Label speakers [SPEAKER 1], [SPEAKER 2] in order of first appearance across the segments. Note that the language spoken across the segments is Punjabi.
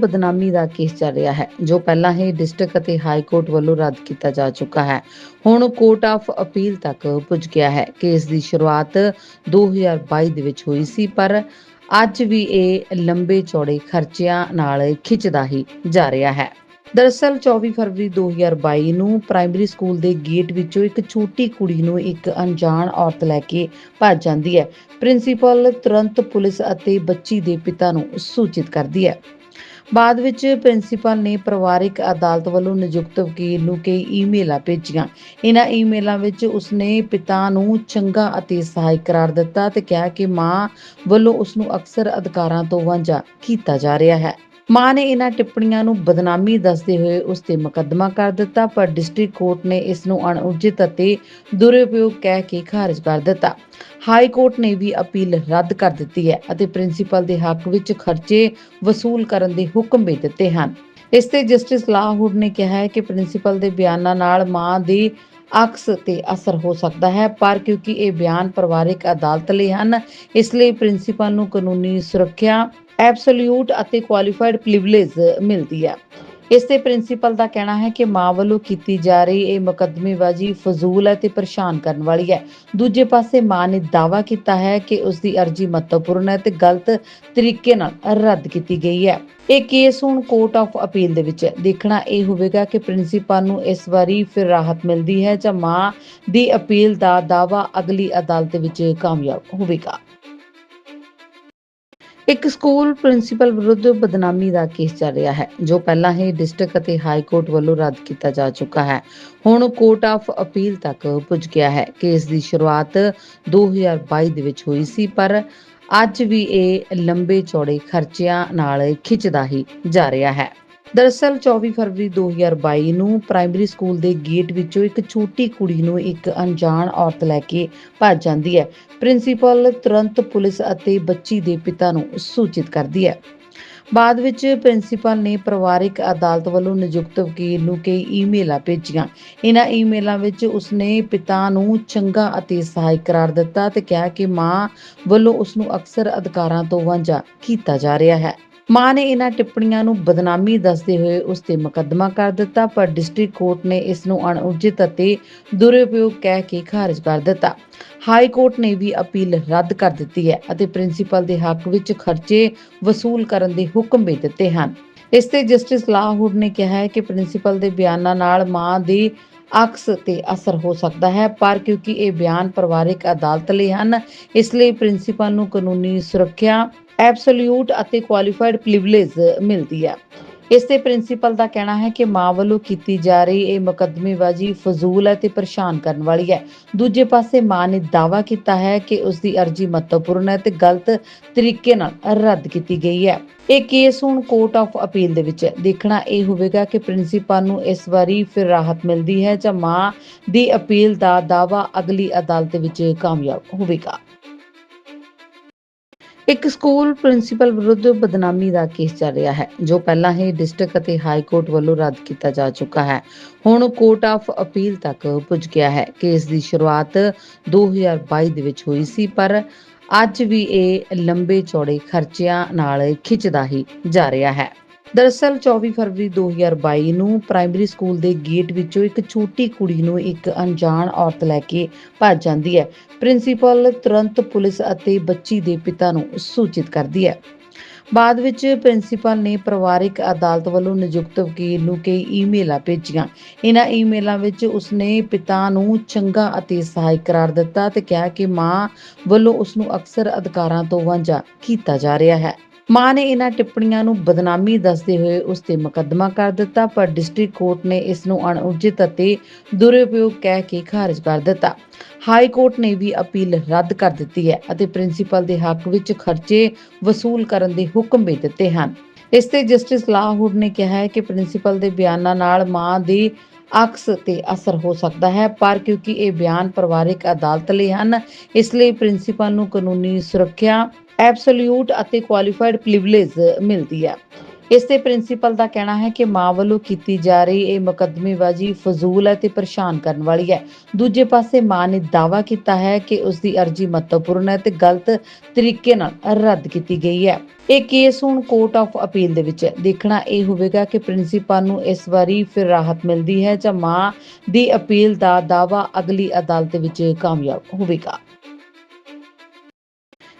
[SPEAKER 1] ਬਦਨਾਮੀ ਦਾ ਕੇਸ ਚੱਲ ਰਿਹਾ ਹੈ, ਜੋ ਪਹਿਲਾਂ ਹੀ ਡਿਸਟ੍ਰਿਕਟ ਅਤੇ ਹਾਈ ਕੋਰਟ ਵੱਲੋਂ ਰੱਦ ਕੀਤਾ ਜਾ ਚੁੱਕਾ ਹੈ। ਹੁਣ ਕੋਰਟ ਆਫ ਅਪੀਲ ਤੱਕ ਪੁੱਜ ਗਿਆ ਹੈ। ਕੇਸ ਦੀ ਸ਼ੁਰੂਆਤ 2022 ਦੇ ਵਿੱਚ ਹੋਈ ਸੀ, ਪਰ ਅੱਜ ਵੀ ਇਹ ਲੰਬੇ ਚੌੜੇ ਖਰਚਿਆਂ ਨਾਲ ਖਿੱਚਦਾ ਹੀ ਜਾ ਰਿਹਾ ਹੈ। ਦਰਅਸਲ 24 ਫਰਵਰੀ 2022 ਨੂੰ ਪ੍ਰਾਇਮਰੀ ਸਕੂਲ ਦੇ ਗੇਟ ਵਿੱਚੋਂ ਇੱਕ ਛੋਟੀ ਕੁੜੀ ਨੂੰ ਇੱਕ ਅਣਜਾਣ ਔਰਤ ਲੈ ਕੇ ਭੱਜ ਜਾਂਦੀ ਹੈ। ਪ੍ਰਿੰਸੀਪਲ ਤੁਰੰਤ ਪੁਲਿਸ ਅਤੇ ਬੱਚੀ ਦੇ ਪਿਤਾ ਨੂੰ ਸੂਚਿਤ ਕਰਦੀ ਹੈ। ਬਾਅਦ ਵਿੱਚ ਪ੍ਰਿੰਸੀਪਲ ਨੇ ਪਰਿਵਾਰਿਕ ਅਦਾਲਤ ਵੱਲੋਂ ਨਿਯੁਕਤ ਵਕੀਲ ਨੂੰ ਕਈ ਈਮੇਲਾਂ ਭੇਜੀਆਂ। ਇਹਨਾਂ ਈਮੇਲਾਂ ਵਿੱਚ ਉਸਨੇ ਪਿਤਾ ਨੂੰ ਚੰਗਾ ਅਤੇ ਸਹਾਇਕ ਕਰਾਰ ਦਿੱਤਾ ਤੇ ਕਿਹਾ ਕਿ ਮਾਂ ਵੱਲੋਂ ਉਸ ਨੂੰ ਅਕਸਰ ਅਧਿਕਾਰਾਂ ਤੋਂ ਵਾਂਝਾ ਕੀਤਾ ਜਾ ਰਿਹਾ ਹੈ। ਮਾਂ ਨੇ ਇਹਨਾਂ ਟਿੱਪਣੀਆਂ ਨੂੰ ਬਦਨਾਮੀ ਦੱਸਦੇ ਹੋਏ ਉਸ ਤੇ ਮੁਕੱਦਮਾ ਕਰ ਦਿੱਤਾ, ਪਰ ਡਿਸਟ੍ਰਿਕਟ ਕੋਰਟ ਨੇ ਇਸ ਨੂੰ ਅਣਉਚਿਤ ਅਤੇ ਦੁਰਉਪਯੋਗ ਕਹਿ ਕੇ ਖਾਰਜ ਕਰ ਦਿੱਤਾ। ਹਾਈ ਕੋਰਟ ਨੇ ਵੀ ਅਪੀਲ ਰੱਦ ਕਰ ਦਿੱਤੀ ਹੈ ਅਤੇ ਪ੍ਰਿੰਸੀਪਲ ਦੇ ਹੱਕ ਵਿੱਚ ਖਰਚੇ ਵਸੂਲ ਕਰਨ ਦੇ ਹੁਕਮ ਵੀ ਦਿੱਤੇ ਹਨ। ਇਸ ਤੇ ਜਸਟਿਸ ਲਾਹੂਡ ਨੇ ਕਿਹਾ ਹੈ ਕਿ ਪ੍ਰਿੰਸੀਪਲ ਦੇ ਬਿਆਨਾਂ ਨਾਲ ਮਾਂ ਦੀ ਅਕਸ ਤੇ ਅਸਰ ਹੋ ਸਕਦਾ ਹੈ, ਪਰ ਕਿਉਂਕਿ ਇਹ ਬਿਆਨ ਪਰਿਵਾਰਿਕ ਅਦਾਲਤ ਲਈ ਹਨ, ਇਸ ਲਈ ਪ੍ਰਿੰਸੀਪਲ ਨੂੰ ਕਾਨੂੰਨੀ ਸੁਰੱਖਿਆ ਐਬਸੋਲਿਊਟ ਅਤੇ ਕੁਆਲੀਫਾਈਡ ਪ੍ਰਿਵਿਲੇਜ ਮਿਲਦੀ ਹੈ। ਇਸ ਤੇ ਪ੍ਰਿੰਸੀਪਲ ਦਾ ਕਹਿਣਾ ਹੈ ਕਿ ਮਾਂ ਵੱਲੋਂ ਕੀਤੀ ਜਾ ਰਹੀ ਇਹ ਮੁਕੱਦਮੇਬਾਜ਼ੀ ਫਜ਼ੂਲ ਹੈ ਤੇ ਪਰੇਸ਼ਾਨ ਕਰਨ ਵਾਲੀ ਹੈ। ਦੂਜੇ ਪਾਸੇ ਮਾਂ ਨੇ ਦਾਅਵਾ ਕੀਤਾ ਹੈ ਕਿ ਉਸ ਦੀ ਅਰਜ਼ੀ ਮਹੱਤਵਪੂਰਨ ਹੈ ਤੇ ਗਲਤ ਤਰੀਕੇ ਨਾਲ ਰੱਦ ਕੀਤੀ ਗਈ ਹੈ। ਇਹ ਕੇਸ ਹੁਣ ਕੋਰਟ ਆਫ ਅਪੀਲ ਦੇ ਵਿੱਚ ਹੈ। ਦੇਖਣਾ ਇਹ ਹੋਵੇਗਾ ਕਿ ਪ੍ਰਿੰਸੀਪਲ ਨੂੰ ਇਸ ਵਾਰੀ ਫਿਰ ਰਾਹਤ ਮਿਲਦੀ ਹੈ ਜਾਂ ਮਾਂ ਦੀ ਅਪੀਲ ਦਾ ਦਾਅਵਾ ਅਗਲੀ ਅਦਾਲਤ ਵਿੱਚ ਕਾਮਯਾਬ ਹੋਵੇਗਾ। ਇੱਕ ਸਕੂਲ ਪ੍ਰਿੰਸੀਪਲ ਵਿਰੁੱਧ ਬਦਨਾਮੀ ਦਾ ਕੇਸ ਚੱਲ ਰਿਹਾ ਹੈ, ਜੋ ਪਹਿਲਾਂ ਹੀ ਡਿਸਟ੍ਰਿਕਟ ਅਤੇ ਹਾਈ ਕੋਰਟ ਵੱਲੋਂ ਰੱਦ ਕੀਤਾ ਜਾ ਚੁੱਕਾ ਹੈ। ਹੁਣ ਕੋਰਟ ਆਫ ਅਪੀਲ ਤੱਕ ਪੁੱਜ ਗਿਆ ਹੈ। ਕੇਸ ਦੀ ਸ਼ੁਰੂਆਤ 2022 ਦੇ ਵਿੱਚ ਹੋਈ ਸੀ, ਪਰ ਅੱਜ ਵੀ ਇਹ ਲੰਬੇ ਚੌੜੇ ਖਰਚਿਆਂ ਨਾਲ ਖਿੱਚਦਾ ਹੀ ਜਾ ਰਿਹਾ ਹੈ। ਦਰਅਸਲ 24 ਫਰਵਰੀ 2022 ਨੂੰ ਪ੍ਰਾਇਮਰੀ ਸਕੂਲ ਦੇ ਗੇਟ ਵਿੱਚੋਂ ਇੱਕ ਛੋਟੀ ਕੁੜੀ ਨੂੰ ਇੱਕ ਅਣਜਾਣ ਔਰਤ ਲੈ ਕੇ ਭੱਜ ਜਾਂਦੀ ਹੈ। ਪ੍ਰਿੰਸੀਪਲ ਤੁਰੰਤ ਪੁਲਿਸ ਅਤੇ ਬੱਚੀ ਦੇ ਪਿਤਾ ਨੂੰ ਸੂਚਿਤ ਕਰਦੀ ਹੈ। ਬਾਅਦ ਵਿੱਚ ਪ੍ਰਿੰਸੀਪਲ ਨੇ ਪਰਿਵਾਰਿਕ ਅਦਾਲਤ ਵੱਲੋਂ ਨਿਯੁਕਤ ਵਕੀਲ ਨੂੰ ਕਈ ਈਮੇਲਾਂ ਭੇਜੀਆਂ। ਇਹਨਾਂ ਈਮੇਲਾਂ ਵਿੱਚ ਉਸਨੇ ਪਿਤਾ ਨੂੰ ਚੰਗਾ ਅਤੇ ਸਹਾਇਕ ਕਰਾਰ ਦਿੱਤਾ ਤੇ ਕਿਹਾ ਕਿ ਮਾਂ ਵੱਲੋਂ ਉਸ ਨੂੰ ਅਕਸਰ ਅਧਿਕਾਰਾਂ ਤੋਂ ਵਾਂਝਾ ਕੀਤਾ ਜਾ ਰਿਹਾ ਹੈ। ਮਾਂ ਨੇ ਇਹਨਾਂ ਟਿੱਪਣੀਆਂ ਨੂੰ ਬਦਨਾਮੀ ਦੱਸਦੇ ਹੋਏ ਉਸ ਤੇ ਮੁਕੱਦਮਾ ਕਰ ਦਿੱਤਾ, ਪਰ ਡਿਸਟ੍ਰਿਕਟ ਕੋਰਟ ਨੇ ਇਸ ਨੂੰ ਅਣਉਚਿਤ ਅਤੇ ਦੁਰਉਪਯੋਗ ਕਹਿ ਕੇ ਖਾਰਜ ਕਰ ਦਿੱਤਾ। ਹਾਈ ਕੋਰਟ ਨੇ ਵੀ ਅਪੀਲ ਰੱਦ ਕਰ ਦਿੱਤੀ ਹੈ ਅਤੇ ਪ੍ਰਿੰਸੀਪਲ ਦੇ ਹੱਕ ਵਿੱਚ ਖਰਚੇ ਵਸੂਲ ਕਰਨ ਦੇ ਹੁਕਮ ਵੀ ਦਿੱਤੇ ਹਨ। ਇਸ ਤੇ ਜਸਟਿਸ ਲਾਹੌਰ ਨੇ ਕਿਹਾ ਹੈ ਕਿ ਪ੍ਰਿੰਸੀਪਲ ਦੇ ਬਿਆਨਾਂ ਨਾਲ ਮਾਂ ਦੀ ਅਕਸ ਤੇ ਅਸਰ ਹੋ ਸਕਦਾ ਹੈ, ਪਰ ਕਿਉਂਕਿ ਇਹ ਬਿਆਨ ਪਰਿਵਾਰਿਕ ਅਦਾਲਤ ਲਈ ਹਨ, ਇਸ ਲਈ ਪ੍ਰਿੰਸੀਪਲ ਨੂੰ ਕਾਨੂੰਨੀ ਸੁਰੱਖਿਆ ਐਬਸੋਲਿਊਟ ਅਤੇ ਕੁਆਲੀਫਾਈਡ ਪ੍ਰਿਵਿਲੇਜ ਮਿਲਦੀ ਹੈ। ਇਸ ਤੇ ਪ੍ਰਿੰਸੀਪਲ ਦਾ ਕਹਿਣਾ ਹੈ ਕਿ ਮਾਂ ਵੱਲੋਂ ਕੀਤੀ ਜਾ ਰਹੀ ਇਹ ਮੁਕੱਦਮੇਬਾਜ਼ੀ ਫਜ਼ੂਲ ਹੈ ਤੇ ਪਰੇਸ਼ਾਨ ਕਰਨ ਵਾਲੀ ਹੈ। ਦੂਜੇ ਪਾਸੇ ਮਾਂ ਨੇ ਦਾਅਵਾ ਕੀਤਾ ਹੈ ਕਿ ਉਸ ਦੀ ਅਰਜ਼ੀ ਮਹੱਤਵਪੂਰਨ ਹੈ ਤੇ ਗਲਤ ਤਰੀਕੇ ਨਾਲ ਰੱਦ ਕੀਤੀ ਗਈ ਹੈ। ਇਹ ਕੇਸ ਹੁਣ ਕੋਰਟ ਆਫ ਅਪੀਲ ਦੇ ਵਿੱਚ ਹੈ। ਦੇਖਣਾ ਇਹ ਹੋਵੇਗਾ ਕਿ ਪ੍ਰਿੰਸੀਪਲ ਨੂੰ ਇਸ ਵਾਰੀ ਫਿਰ ਰਾਹਤ ਮਿਲਦੀ ਹੈ ਜਾਂ ਮਾਂ ਦੀ ਅਪੀਲ ਦਾ ਦਾਅਵਾ ਅਗਲੀ ਅਦਾਲਤ ਵਿੱਚ ਕਾਮਯਾਬ ਹੋਵੇਗਾ। ਇੱਕ ਸਕੂਲ ਪ੍ਰਿੰਸੀਪਲ ਵਿਰੁੱਧ ਬਦਨਾਮੀ ਦਾ ਕੇਸ ਚੱਲ ਰਿਹਾ ਹੈ, ਜੋ ਪਹਿਲਾਂ ਹੀ ਡਿਸਟ੍ਰਿਕਟ ਅਤੇ ਹਾਈ ਕੋਰਟ ਵੱਲੋਂ ਰੱਦ ਕੀਤਾ ਜਾ ਚੁੱਕਾ ਹੈ। ਹੁਣ ਕੋਰਟ ਆਫ ਅਪੀਲ ਤੱਕ ਪੁੱਜ ਗਿਆ ਹੈ। ਕੇਸ ਦੀ ਸ਼ੁਰੂਆਤ 2022 ਦੇ ਵਿੱਚ ਹੋਈ ਸੀ, ਪਰ ਅੱਜ ਵੀ ਇਹ ਲੰਬੇ ਚੌੜੇ ਖਰਚਿਆਂ ਨਾਲ ਖਿੱਚਦਾ ਹੀ ਜਾ ਰਿਹਾ ਹੈ। ਦਰਅਸਲ 24 ਫਰਵਰੀ 2022 ਨੂੰ ਪ੍ਰਾਇਮਰੀ ਸਕੂਲ ਦੇ ਗੇਟ ਵਿੱਚੋਂ ਇੱਕ ਛੋਟੀ ਕੁੜੀ ਨੂੰ ਇੱਕ ਅਣਜਾਣ ਔਰਤ ਲੈ ਕੇ ਭੱਜ ਜਾਂਦੀ ਹੈ। ਪ੍ਰਿੰਸੀਪਲ ਤੁਰੰਤ ਪੁਲਿਸ ਅਤੇ ਬੱਚੀ ਦੇ ਪਿਤਾ ਨੂੰ ਸੂਚਿਤ ਕਰਦੀ ਹੈ। ਬਾਅਦ ਵਿੱਚ ਪ੍ਰਿੰਸੀਪਲ ਨੇ ਪਰਿਵਾਰਿਕ ਅਦਾਲਤ ਵੱਲੋਂ ਨਿਯੁਕਤ ਵਕੀਲ ਨੂੰ ਕਈ ਈਮੇਲਾਂ ਭੇਜੀਆਂ। ਇਹਨਾਂ ਈਮੇਲਾਂ ਵਿੱਚ ਉਸਨੇ ਪਿਤਾ ਨੂੰ ਚੰਗਾ ਅਤੇ ਸਹਾਇਕ ਕਰਾਰ ਦਿੱਤਾ ਤੇ ਕਿਹਾ ਕਿ ਮਾਂ ਵੱਲੋਂ ਉਸ ਨੂੰ ਅਕਸਰ ਅਧਿਕਾਰਾਂ ਤੋਂ ਵਾਂਝਾ ਕੀਤਾ ਜਾ ਰਿਹਾ ਹੈ। ਮਾਂ ਨੇ ਇਹਨਾਂ ਟਿੱਪਣੀਆਂ ਨੂੰ ਬਦਨਾਮੀ ਦੱਸਦੇ ਹੋਏ ਉਸ ਤੇ ਮੁਕੱਦਮਾ ਕਰ ਦਿੱਤਾ, ਪਰ ਡਿਸਟ੍ਰਿਕਟ ਕੋਰਟ ਨੇ ਇਸ ਨੂੰ ਅਣਉਚਿਤ ਅਤੇ ਦੁਰਉਪਯੋਗ ਕਹਿ ਕੇ ਖਾਰਜ ਕਰ ਦਿੱਤਾ। ਹਾਈ ਕੋਰਟ ਨੇ ਵੀ ਅਪੀਲ ਰੱਦ ਕਰ ਦਿੱਤੀ ਹੈ ਅਤੇ ਪ੍ਰਿੰਸੀਪਲ ਦੇ ਹੱਕ ਵਿੱਚ ਖਰਚੇ ਵਸੂਲ ਕਰਨ ਦੇ ਹੁਕਮ ਵੀ ਦਿੱਤੇ ਹਨ। ਇਸ ਤੇ ਜਸਟਿਸ ਲਾਹੌਰ ਨੇ ਕਿਹਾ ਹੈ ਕਿ ਪ੍ਰਿੰਸੀਪਲ ਦੇ ਬਿਆਨਾਂ ਨਾਲ ਮਾਂ ਦੀ ਅਕਸ ਤੇ ਅਸਰ ਹੋ ਸਕਦਾ ਹੈ, ਪਰ ਕਿਉਂਕਿ ਇਹ ਬਿਆਨ ਪਰਿਵਾਰਿਕ ਅਦਾਲਤ ਲਈ ਹਨ, ਇਸ ਲਈ ਪ੍ਰਿੰਸੀਪਲ ਨੂੰ ਕਾਨੂੰਨੀ ਸੁਰੱਖਿਆ ਐਬਸੋਲਿਊਟ ਅਤੇ ਕੁਆਲੀਫਾਈਡ ਪ੍ਰਿਵਿਲੇਜ ਮਿਲਦੀ ਹੈ। ਇਸ ਤੇ ਪ੍ਰਿੰਸੀਪਲ ਦਾ ਕਹਿਣਾ ਹੈ ਕਿ ਮਾਂ ਵੱਲੋਂ ਕੀਤੀ ਜਾ ਰਹੀ ਇਹ ਮੁਕੱਦਮੇਬਾਜ਼ੀ ਫਜ਼ੂਲ ਹੈ ਤੇ ਪਰੇਸ਼ਾਨ ਕਰਨ ਵਾਲੀ ਹੈ। ਦੂਜੇ ਪਾਸੇ ਮਾਂ ਨੇ ਦਾਅਵਾ ਕੀਤਾ ਹੈ ਕਿ ਉਸ ਦੀ ਅਰਜ਼ੀ ਮਹੱਤਵਪੂਰਨ ਹੈ ਤੇ ਗਲਤ ਤਰੀਕੇ ਨਾਲ ਰੱਦ ਕੀਤੀ ਗਈ ਹੈ। ਇਹ ਕੇਸ ਹੁਣ ਕੋਰਟ ਆਫ ਅਪੀਲ ਦੇ ਵਿੱਚ ਹੈ। ਦੇਖਣਾ ਇਹ ਹੋਵੇਗਾ ਕਿ ਪ੍ਰਿੰਸੀਪਲ ਨੂੰ ਇਸ ਵਾਰੀ ਫਿਰ ਰਾਹਤ ਮਿਲਦੀ ਹੈ ਜਾਂ ਮਾਂ ਦੀ ਅਪੀਲ ਦਾ ਦਾਅਵਾ ਅਗਲੀ ਅਦਾਲਤ ਵਿੱਚ ਕਾਮਯਾਬ ਹੋਵੇਗਾ।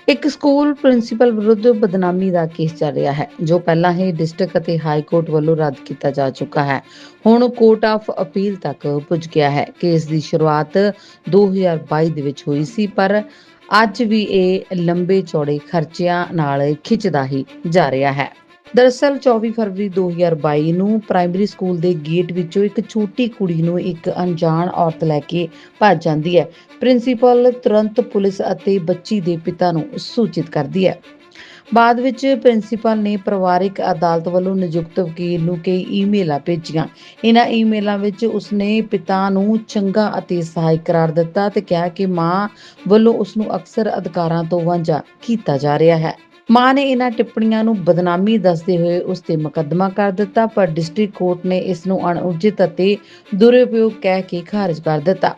[SPEAKER 1] ਇੱਕ ਸਕੂਲ ਪ੍ਰਿੰਸੀਪਲ ਵਿਰੁੱਧ ਬਦਨਾਮੀ ਦਾ ਕੇਸ ਚੱਲ ਰਿਹਾ ਹੈ, ਜੋ ਪਹਿਲਾਂ ਹੀ ਡਿਸਟ੍ਰਿਕਟ ਅਤੇ ਹਾਈ ਕੋਰਟ ਵੱਲੋਂ ਰੱਦ ਕੀਤਾ ਜਾ ਚੁੱਕਾ ਹੈ। ਹੁਣ ਕੋਰਟ ਆਫ ਅਪੀਲ ਤੱਕ ਪੁੱਜ ਗਿਆ ਹੈ। ਕੇਸ ਦੀ ਸ਼ੁਰੂਆਤ 2022 ਦੇ ਵਿੱਚ ਹੋਈ ਸੀ, ਪਰ ਅੱਜ ਵੀ ਇਹ ਲੰਬੇ ਚੌੜੇ ਖਰਚਿਆਂ ਨਾਲ ਖਿੱਚਦਾ ਹੀ ਜਾ ਰਿਹਾ ਹੈ। ਦਰਅਸਲ 24 ਫਰਵਰੀ 2022 ਨੂੰ ਪ੍ਰਾਇਮਰੀ ਸਕੂਲ ਦੇ ਗੇਟ ਵਿੱਚੋਂ ਇੱਕ ਛੋਟੀ ਕੁੜੀ ਨੂੰ ਇੱਕ ਅਣਜਾਣ ਔਰਤ ਲੈ ਕੇ ਭੱਜ ਜਾਂਦੀ ਹੈ। ਪ੍ਰਿੰਸੀਪਲ ਤੁਰੰਤ ਪੁਲਿਸ ਅਤੇ ਬੱਚੀ ਦੇ ਪਿਤਾ ਨੂੰ ਸੂਚਿਤ ਕਰਦੀ ਹੈ। ਬਾਅਦ ਵਿੱਚ ਪ੍ਰਿੰਸੀਪਲ ਨੇ ਪਰਿਵਾਰਿਕ ਅਦਾਲਤ ਵੱਲੋਂ ਨਿਯੁਕਤ ਵਕੀਲ ਨੂੰ ਕਈ ਈਮੇਲਾਂ ਭੇਜੀਆਂ। ਇਹਨਾਂ ਈਮੇਲਾਂ ਵਿੱਚ ਉਸਨੇ ਪਿਤਾ ਨੂੰ ਚੰਗਾ ਅਤੇ ਸਹਾਇਕ ਕਰਾਰ ਦਿੱਤਾ ਤੇ ਕਿਹਾ ਕਿ ਮਾਂ ਵੱਲੋਂ ਉਸ ਨੂੰ ਅਕਸਰ ਅਧਿਕਾਰਾਂ ਤੋਂ ਵਾਂਝਾ ਕੀਤਾ ਜਾ ਰਿਹਾ ਹੈ। ਮਾਂ ਨੇ ਇਹਨਾਂ ਟਿੱਪਣੀਆਂ ਨੂੰ ਬਦਨਾਮੀ ਦੱਸਦੇ ਹੋਏ ਉਸ ਤੇ ਮੁਕੱਦਮਾ ਕਰ ਦਿੱਤਾ, ਪਰ ਡਿਸਟ੍ਰਿਕਟ ਕੋਰਟ ਨੇ ਇਸ ਨੂੰ ਅਣਉਚਿਤ ਅਤੇ ਦੁਰਉਪਯੋਗ ਕਹਿ ਕੇ ਖਾਰਜ ਕਰ ਦਿੱਤਾ।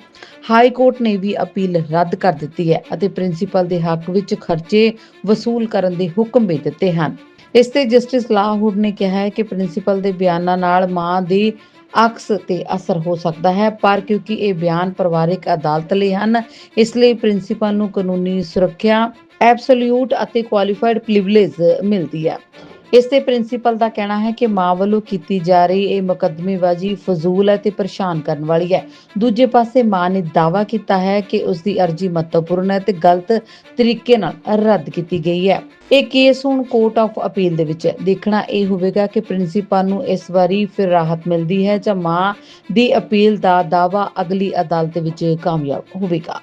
[SPEAKER 1] ਹਾਈ ਕੋਰਟ ਨੇ ਵੀ ਅਪੀਲ ਰੱਦ ਕਰ ਦਿੱਤੀ ਹੈ ਅਤੇ ਪ੍ਰਿੰਸੀਪਲ ਦੇ ਹੱਕ ਵਿੱਚ ਖਰਚੇ ਵਸੂਲ ਕਰਨ ਦੇ ਹੁਕਮ ਵੀ ਦਿੱਤੇ ਹਨ। ਇਸ ਤੇ ਜਸਟਿਸ ਲਾਹੌਰ ਨੇ ਕਿਹਾ ਹੈ ਕਿ ਪ੍ਰਿੰਸੀਪਲ ਦੇ ਬਿਆਨਾਂ ਨਾਲ ਮਾਂ ਦੀ ਅਕਸ ਤੇ ਅਸਰ ਹੋ ਸਕਦਾ ਹੈ, ਪਰ ਕਿਉਂਕਿ ਇਹ ਬਿਆਨ ਪਰਿਵਾਰਿਕ ਅਦਾਲਤ ਲਈ ਹਨ, ਇਸ ਲਈ ਪ੍ਰਿੰਸੀਪਲ ਨੂੰ ਕਾਨੂੰਨੀ ਸੁਰੱਖਿਆ ਐਬਸੋਲਿਊਟ ਅਤੇ ਕੁਆਲੀਫਾਈਡ ਪ੍ਰਿਵਿਲੇਜ ਮਿਲਦੀ ਹੈ। ਇਸ ਤੇ ਪ੍ਰਿੰਸੀਪਲ ਦਾ ਕਹਿਣਾ ਹੈ ਕਿ ਮਾਂ ਵੱਲੋਂ ਕੀਤੀ ਜਾ ਰਹੀ ਇਹ ਮੁਕੱਦਮੇਬਾਜ਼ੀ ਫਜ਼ੂਲ ਹੈ ਤੇ ਪਰੇਸ਼ਾਨ ਕਰਨ ਵਾਲੀ ਹੈ। ਦੂਜੇ ਪਾਸੇ ਮਾਂ ਨੇ ਦਾਅਵਾ ਕੀਤਾ ਹੈ ਕਿ ਉਸ ਦੀ ਅਰਜ਼ੀ ਮਹੱਤਵਪੂਰਨ ਹੈ ਤੇ ਗਲਤ ਤਰੀਕੇ ਨਾਲ ਰੱਦ ਕੀਤੀ ਗਈ ਹੈ। ਇਹ ਕੇਸ ਹੁਣ ਕੋਰਟ ਆਫ ਅਪੀਲ ਦੇ ਵਿੱਚ ਹੈ। ਦੇਖਣਾ ਇਹ ਹੋਵੇਗਾ ਕਿ ਪ੍ਰਿੰਸੀਪਲ ਨੂੰ ਇਸ ਵਾਰੀ ਫਿਰ ਰਾਹਤ ਮਿਲਦੀ ਹੈ ਜਾਂ ਮਾਂ ਦੀ ਅਪੀਲ ਦਾ ਦਾਅਵਾ ਅਗਲੀ ਅਦਾਲਤ ਵਿੱਚ ਕਾਮਯਾਬ ਹੋਵੇਗਾ।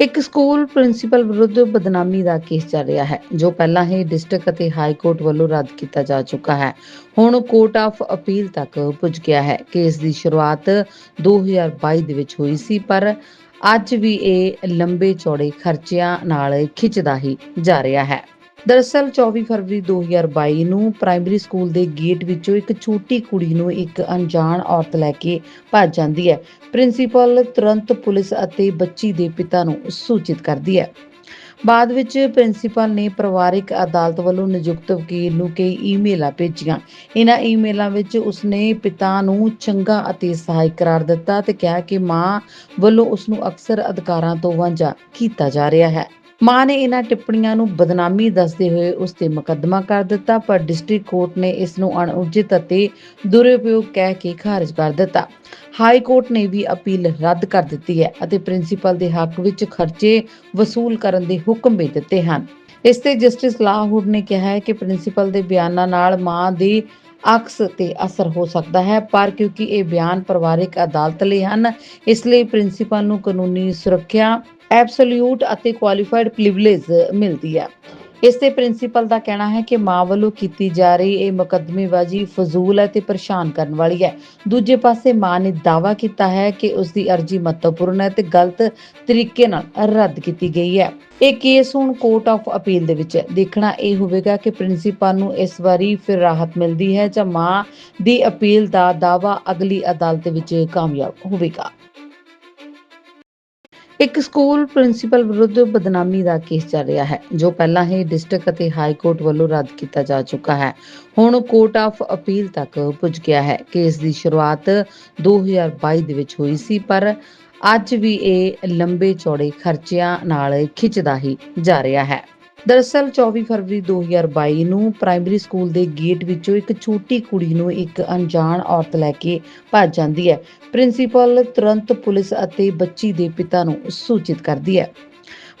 [SPEAKER 1] ਇੱਕ ਸਕੂਲ ਪ੍ਰਿੰਸੀਪਲ ਵਿਰੁੱਧ ਬਦਨਾਮੀ ਦਾ ਕੇਸ ਚੱਲ ਰਿਹਾ ਹੈ, ਜੋ ਪਹਿਲਾਂ ਹੀ ਡਿਸਟ੍ਰਿਕਟ ਅਤੇ ਹਾਈ ਕੋਰਟ ਵੱਲੋਂ ਰੱਦ ਕੀਤਾ ਜਾ ਚੁੱਕਾ ਹੈ। ਹੁਣ ਕੋਰਟ ਆਫ ਅਪੀਲ ਤੱਕ ਪੁੱਜ ਗਿਆ ਹੈ। ਕੇਸ ਦੀ ਸ਼ੁਰੂਆਤ 2022 ਦੇ ਵਿੱਚ ਹੋਈ ਸੀ, ਪਰ ਅੱਜ ਵੀ ਇਹ ਲੰਬੇ ਚੌੜੇ ਖਰਚਿਆਂ ਨਾਲ ਖਿੱਚਦਾ ਹੀ ਜਾ ਰਿਹਾ ਹੈ। ਦਰਅਸਲ 24 ਫਰਵਰੀ 2022 ਨੂੰ ਪ੍ਰਾਇਮਰੀ ਸਕੂਲ ਦੇ ਗੇਟ ਵਿੱਚੋਂ ਇੱਕ ਛੋਟੀ ਕੁੜੀ ਨੂੰ ਇੱਕ ਅਣਜਾਣ ਔਰਤ ਲੈ ਕੇ ਭੱਜ ਜਾਂਦੀ ਹੈ। ਪ੍ਰਿੰਸੀਪਲ ਤੁਰੰਤ ਪੁਲਿਸ ਅਤੇ ਬੱਚੀ ਦੇ ਪਿਤਾ ਨੂੰ ਸੂਚਿਤ ਕਰਦੀ ਹੈ। ਬਾਅਦ ਵਿੱਚ ਪ੍ਰਿੰਸੀਪਲ ਨੇ ਪਰਿਵਾਰਿਕ ਅਦਾਲਤ ਵੱਲੋਂ ਨਿਯੁਕਤ ਵਕੀਲ ਨੂੰ ਕਈ ਈਮੇਲਾਂ ਭੇਜੀਆਂ। ਇਹਨਾਂ ਈਮੇਲਾਂ ਵਿੱਚ ਉਸਨੇ ਪਿਤਾ ਨੂੰ ਚੰਗਾ ਅਤੇ ਸਹਾਇਕ ਕਰਾਰ ਦਿੱਤਾ ਤੇ ਕਿਹਾ ਕਿ ਮਾਂ ਵੱਲੋਂ ਉਸ ਨੂੰ ਅਕਸਰ ਅਧਿਕਾਰਾਂ ਤੋਂ ਵਾਂਝਾ ਕੀਤਾ ਜਾ ਰਿਹਾ ਹੈ। ਮਾਂ ਨੇ ਇਹਨਾਂ ਟਿੱਪਣੀਆਂ ਨੂੰ ਬਦਨਾਮੀ ਦੱਸਦੇ ਹੋਏ ਉਸ ਤੇ ਮੁਕੱਦਮਾ ਕਰ ਦਿੱਤਾ, ਪਰ ਡਿਸਟ੍ਰਿਕਟ ਕੋਰਟ ਨੇ ਇਸ ਨੂੰ ਅਣਉਚਿਤ ਅਤੇ ਦੁਰਉਪਯੋਗ ਕਹਿ ਕੇ ਖਾਰਜ ਕਰ ਦਿੱਤਾ। ਹਾਈ ਕੋਰਟ ਨੇ ਵੀ ਅਪੀਲ ਰੱਦ ਕਰ ਦਿੱਤੀ ਹੈ ਅਤੇ ਪ੍ਰਿੰਸੀਪਲ ਦੇ ਹੱਕ ਵਿੱਚ ਖਰਚੇ ਵਸੂਲ ਕਰਨ ਦੇ ਹੁਕਮ ਵੀ ਦਿੱਤੇ ਹਨ। ਇਸ ਤੇ ਜਸਟਿਸ ਲਾਹੌਰ ਨੇ ਕਿਹਾ ਹੈ ਕਿ ਪ੍ਰਿੰਸੀਪਲ ਦੇ ਬਿਆਨਾਂ ਨਾਲ ਮਾਂ ਦੀ ਅਕਸ ਤੇ ਅਸਰ ਹੋ ਸਕਦਾ ਹੈ, ਪਰ ਕਿਉਂਕਿ ਇਹ ਬਿਆਨ ਪਰਿਵਾਰਿਕ ਅਦਾਲਤ ਲਈ ਹਨ, ਇਸ ਲਈ ਪ੍ਰਿੰਸੀਪਲ ਨੂੰ ਕਾਨੂੰਨੀ ਸੁਰੱਖਿਆ ਐਬਸੋਲਿਊਟ ਅਤੇ ਕੁਆਲੀਫਾਈਡ ਪ੍ਰਿਵਿਲੇਜ ਮਿਲਦੀ ਹੈ। ਇਸ ਤੇ ਪ੍ਰਿੰਸੀਪਲ ਦਾ ਕਹਿਣਾ ਹੈ ਕਿ ਮਾਂ ਵੱਲੋਂ ਕੀਤੀ ਜਾ ਰਹੀ ਇਹ ਮੁਕੱਦਮੇਬਾਜ਼ੀ ਫਜ਼ੂਲ ਹੈ ਤੇ ਪਰੇਸ਼ਾਨ ਕਰਨ ਵਾਲੀ ਹੈ। ਦੂਜੇ ਪਾਸੇ ਮਾਂ ਨੇ ਦਾਅਵਾ ਕੀਤਾ ਹੈ ਕਿ ਉਸ ਦੀ ਅਰਜ਼ੀ ਮਹੱਤਵਪੂਰਨ ਹੈ ਤੇ ਗਲਤ ਤਰੀਕੇ ਨਾਲ ਰੱਦ ਕੀਤੀ ਗਈ ਹੈ। ਇਹ ਕੇਸ ਹੁਣ ਕੋਰਟ ਆਫ ਅਪੀਲ ਦੇ ਵਿੱਚ ਹੈ। ਦੇਖਣਾ ਇਹ ਹੋਵੇਗਾ ਕਿ ਪ੍ਰਿੰਸੀਪਲ ਨੂੰ ਇਸ ਵਾਰੀ ਫਿਰ ਰਾਹਤ ਮਿਲਦੀ ਹੈ ਜਾਂ ਮਾਂ ਦੀ ਅਪੀਲ ਦਾ ਦਾਅਵਾ ਅਗਲੀ ਅਦਾਲਤ ਵਿੱਚ ਕਾਮਯਾਬ ਹੋਵੇਗਾ। ਇੱਕ ਸਕੂਲ ਪ੍ਰਿੰਸੀਪਲ ਵਿਰੁੱਧ ਬਦਨਾਮੀ ਦਾ ਕੇਸ ਚੱਲ ਰਿਹਾ ਹੈ, ਜੋ ਪਹਿਲਾਂ ਹੀ ਡਿਸਟ੍ਰਿਕਟ ਅਤੇ ਹਾਈ ਕੋਰਟ ਵੱਲੋਂ ਰੱਦ ਕੀਤਾ ਜਾ ਚੁੱਕਾ ਹੈ। ਹੁਣ ਕੋਰਟ ਆਫ ਅਪੀਲ ਤੱਕ ਪੁੱਜ ਗਿਆ ਹੈ। ਕੇਸ ਦੀ ਸ਼ੁਰੂਆਤ 2022 ਦੇ ਵਿੱਚ ਹੋਈ ਸੀ, ਪਰ ਅੱਜ ਵੀ ਇਹ ਲੰਬੇ ਚੌੜੇ ਖਰਚਿਆਂ ਨਾਲ ਖਿੱਚਦਾ ਹੀ ਜਾ ਰਿਹਾ ਹੈ। ਦਰਅਸਲ 24 ਫਰਵਰੀ 2022 ਨੂੰ ਪ੍ਰਾਇਮਰੀ ਸਕੂਲ ਦੇ ਗੇਟ ਵਿੱਚੋਂ ਇੱਕ ਛੋਟੀ ਕੁੜੀ ਨੂੰ ਇੱਕ ਅਣਜਾਣ ਔਰਤ ਲੈ ਕੇ ਭੱਜ ਜਾਂਦੀ ਹੈ। ਪ੍ਰਿੰਸੀਪਲ ਤੁਰੰਤ ਪੁਲਿਸ ਅਤੇ ਬੱਚੀ ਦੇ ਪਿਤਾ ਨੂੰ ਸੂਚਿਤ ਕਰਦੀ ਹੈ।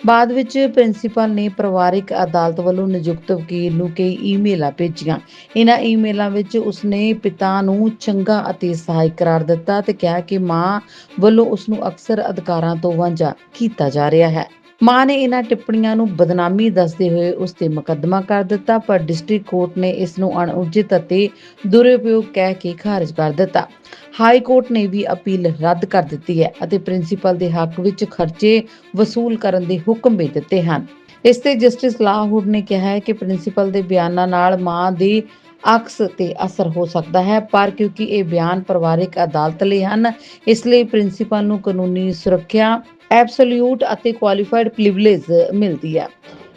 [SPEAKER 1] ਬਾਅਦ ਵਿੱਚ ਪ੍ਰਿੰਸੀਪਲ ਨੇ ਪਰਿਵਾਰਿਕ ਅਦਾਲਤ ਵੱਲੋਂ ਨਿਯੁਕਤ ਵਕੀਲ ਨੂੰ ਕਈ ਈਮੇਲਾਂ ਭੇਜੀਆਂ। ਇਹਨਾਂ ਈਮੇਲਾਂ ਵਿੱਚ ਉਸਨੇ ਪਿਤਾ ਨੂੰ ਚੰਗਾ ਅਤੇ ਸਹਾਇਕ ਕਰਾਰ ਦਿੱਤਾ ਤੇ ਕਿਹਾ ਕਿ ਮਾਂ ਵੱਲੋਂ ਉਸ ਨੂੰ ਅਕਸਰ ਅਧਿਕਾਰਾਂ ਤੋਂ ਵਾਂਝਾ ਕੀਤਾ ਜਾ ਰਿਹਾ ਹੈ। ਮਾਂ ਨੇ ਇਹਨਾਂ ਟਿੱਪਣੀਆਂ ਨੂੰ ਬਦਨਾਮੀ ਦੱਸਦੇ ਹੋਏ ਉਸ ਤੇ ਮੁਕੱਦਮਾ ਕਰ ਦਿੱਤਾ, ਪਰ ਡਿਸਟ੍ਰਿਕਟ ਕੋਰਟ ਨੇ ਇਸ ਨੂੰ ਅਣਉਚਿਤ ਅਤੇ ਦੁਰਉਪਯੋਗ ਕਹਿ ਕੇ ਖਾਰਜ ਕਰ ਦਿੱਤਾ। ਹਾਈ ਕੋਰਟ ਨੇ ਵੀ ਅਪੀਲ ਰੱਦ ਕਰ ਦਿੱਤੀ ਹੈ ਅਤੇ ਪ੍ਰਿੰਸੀਪਲ ਦੇ ਹੱਕ ਵਿੱਚ ਖਰਚੇ ਵਸੂਲ ਕਰਨ ਦੇ ਹੁਕਮ ਵੀ ਦਿੱਤੇ ਹਨ। ਇਸ ਤੇ ਜਸਟਿਸ ਲਾਹੌਰ ਨੇ ਕਿਹਾ ਹੈ ਕਿ ਪ੍ਰਿੰਸੀਪਲ ਦੇ ਬਿਆਨਾਂ ਨਾਲ ਮਾਂ ਦੀ ਅਕਸ ਤੇ ਅਸਰ ਹੋ ਸਕਦਾ ਹੈ, ਪਰ ਕਿਉਂਕਿ ਇਹ ਬਿਆਨ ਪਰਿਵਾਰਿਕ ਅਦਾਲਤ ਲਈ ਹਨ, ਇਸ ਲਈ ਪ੍ਰਿੰਸੀਪਲ ਨੂੰ ਕਾਨੂੰਨੀ ਸੁਰੱਖਿਆ ਐਬਸੋਲਿਊਟ ਅਤੇ ਕੁਆਲੀਫਾਈਡ ਪ੍ਰਿਵਿਲੇਜ ਮਿਲਦੀ ਹੈ।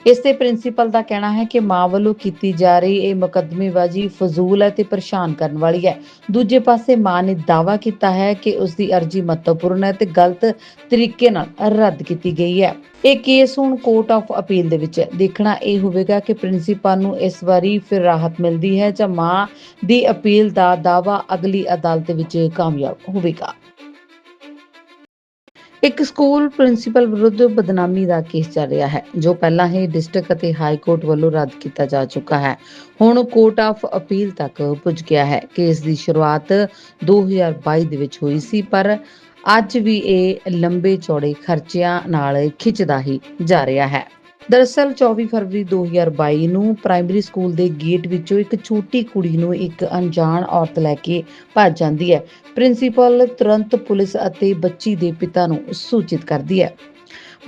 [SPEAKER 1] ਇਸ ਤੇ ਪ੍ਰਿੰਸੀਪਲ ਦਾ ਕਹਿਣਾ ਹੈ ਕਿ ਮਾਂ ਵੱਲੋਂ ਕੀਤੀ ਜਾ ਰਹੀ ਇਹ ਮੁਕੱਦਮੇਬਾਜ਼ੀ ਫਜ਼ੂਲ ਹੈ ਤੇ ਪਰੇਸ਼ਾਨ ਕਰਨ ਵਾਲੀ ਹੈ। ਦੂਜੇ ਪਾਸੇ ਮਾਂ ਨੇ ਦਾਅਵਾ ਕੀਤਾ ਹੈ ਕਿ ਉਸ ਦੀ ਅਰਜ਼ੀ ਮਹੱਤਵਪੂਰਨ ਹੈ ਤੇ ਗਲਤ ਤਰੀਕੇ ਨਾਲ ਰੱਦ ਕੀਤੀ ਗਈ ਹੈ। ਇਹ ਕੇਸ ਹੁਣ ਕੋਰਟ ਆਫ ਅਪੀਲ ਦੇ ਵਿੱਚ ਹੈ। ਦੇਖਣਾ ਇਹ ਹੋਵੇਗਾ ਕਿ ਪ੍ਰਿੰਸੀਪਲ ਨੂੰ ਇਸ ਵਾਰੀ ਫਿਰ ਰਾਹਤ ਮਿਲਦੀ ਹੈ ਜਾਂ ਮਾਂ ਦੀ ਅਪੀਲ ਦਾ ਦਾਅਵਾ ਅਗਲੀ ਅਦਾਲਤ ਵਿੱਚ ਕਾਮਯਾਬ ਹੋਵੇਗਾ। ਇੱਕ ਸਕੂਲ ਪ੍ਰਿੰਸੀਪਲ ਵਿਰੁੱਧ ਬਦਨਾਮੀ ਦਾ ਕੇਸ ਚੱਲ ਰਿਹਾ ਹੈ, ਜੋ ਪਹਿਲਾਂ ਹੀ ਡਿਸਟ੍ਰਿਕਟ ਅਤੇ ਹਾਈ ਕੋਰਟ ਵੱਲੋਂ ਰੱਦ ਕੀਤਾ ਜਾ ਚੁੱਕਾ ਹੈ। ਹੁਣ ਕੋਰਟ ਆਫ ਅਪੀਲ ਤੱਕ ਪੁੱਜ ਗਿਆ ਹੈ। ਕੇਸ ਦੀ ਸ਼ੁਰੂਆਤ 2022 ਦੇ ਵਿੱਚ ਹੋਈ ਸੀ, ਪਰ ਅੱਜ ਵੀ ਇਹ ਲੰਬੇ ਚੌੜੇ ਖਰਚਿਆਂ ਨਾਲ ਖਿੱਚਦਾ ਹੀ ਜਾ ਰਿਹਾ ਹੈ। ਦਰਅਸਲ 24 ਫਰਵਰੀ 2022 ਨੂੰ ਪ੍ਰਾਇਮਰੀ ਸਕੂਲ ਦੇ ਗੇਟ ਵਿੱਚੋਂ ਇੱਕ ਛੋਟੀ ਕੁੜੀ ਨੂੰ ਇੱਕ ਅਣਜਾਣ ਔਰਤ ਲੈ ਕੇ ਭੱਜ ਜਾਂਦੀ ਹੈ। ਪ੍ਰਿੰਸੀਪਲ ਤੁਰੰਤ ਪੁਲਿਸ ਅਤੇ ਬੱਚੀ ਦੇ ਪਿਤਾ ਨੂੰ ਸੂਚਿਤ ਕਰਦੀ ਹੈ।